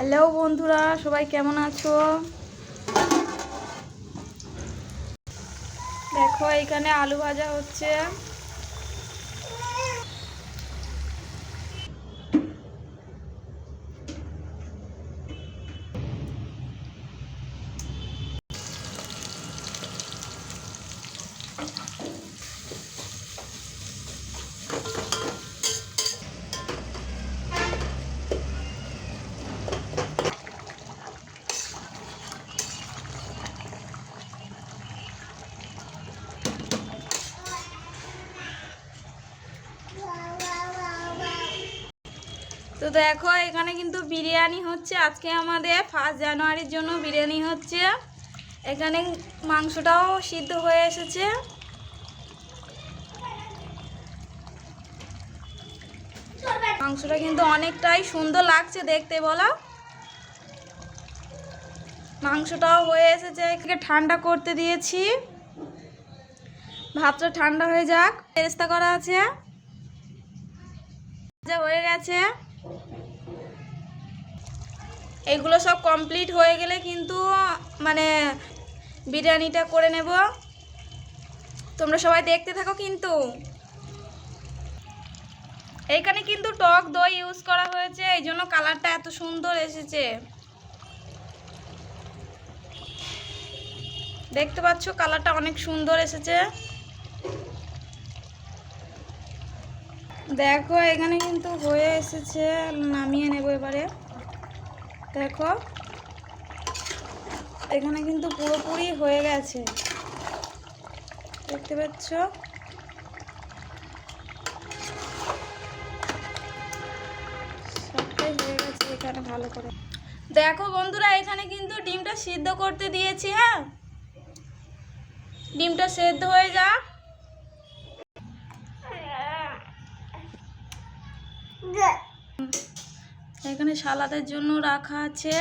Hello বন্ধুরা সবাই কেমন আছো? দেখো এখানে আলু ভাজা হচ্ছে। তো দেখো, এখানে কিন্তু বিরিয়ানি হচ্ছে। আজকে আমাদের ফার্স্ট জানুয়ারির জন্য বিরিয়ানি হচ্ছে। এখানে মাংসটাও সিদ্ধ হয়ে এসেছে। মাংসটা কিন্তু অনেকটাই সুন্দর লাগছে দেখতে, বলো। মাংসটাও হয়ে এসেছে। একে ঠান্ডা করতে দিয়েছি। ভাতটা ঠান্ডা হয়ে যাক। চেষ্টা করা আছে। হয়ে গেছে। এগুলো সব কমপ্লিট হয়ে গেলে কিন্তু মানে বিরিয়ানিটা করে নেব। তোমরা সবাই দেখতে থাকো কিন্তু। এইখানে কিন্তু টক দই ইউজ করা হয়েছে, এই জন্য কালারটা এত সুন্দর এসেছে। দেখতে পাচ্ছ কালারটা অনেক সুন্দর এসেছে। দেখো, এখানে কিন্তু হয়ে এসেছে, নামিয়ে নেব এবারে। দেখো, এখানে কিন্তু পুরোপুরি হয়ে গেছে। দেখতে পাচ্ছ? হয়ে গেছে এখানে ভালো করে। দেখো বন্ধুরা, এখানে কিন্তু ডিমটা সিদ্ধ করতে দিয়েছি হ্যাঁ? ডিমটা সেদ্ধ হয়ে যাক। এখানে সালাদের জন্য রাখা আছে।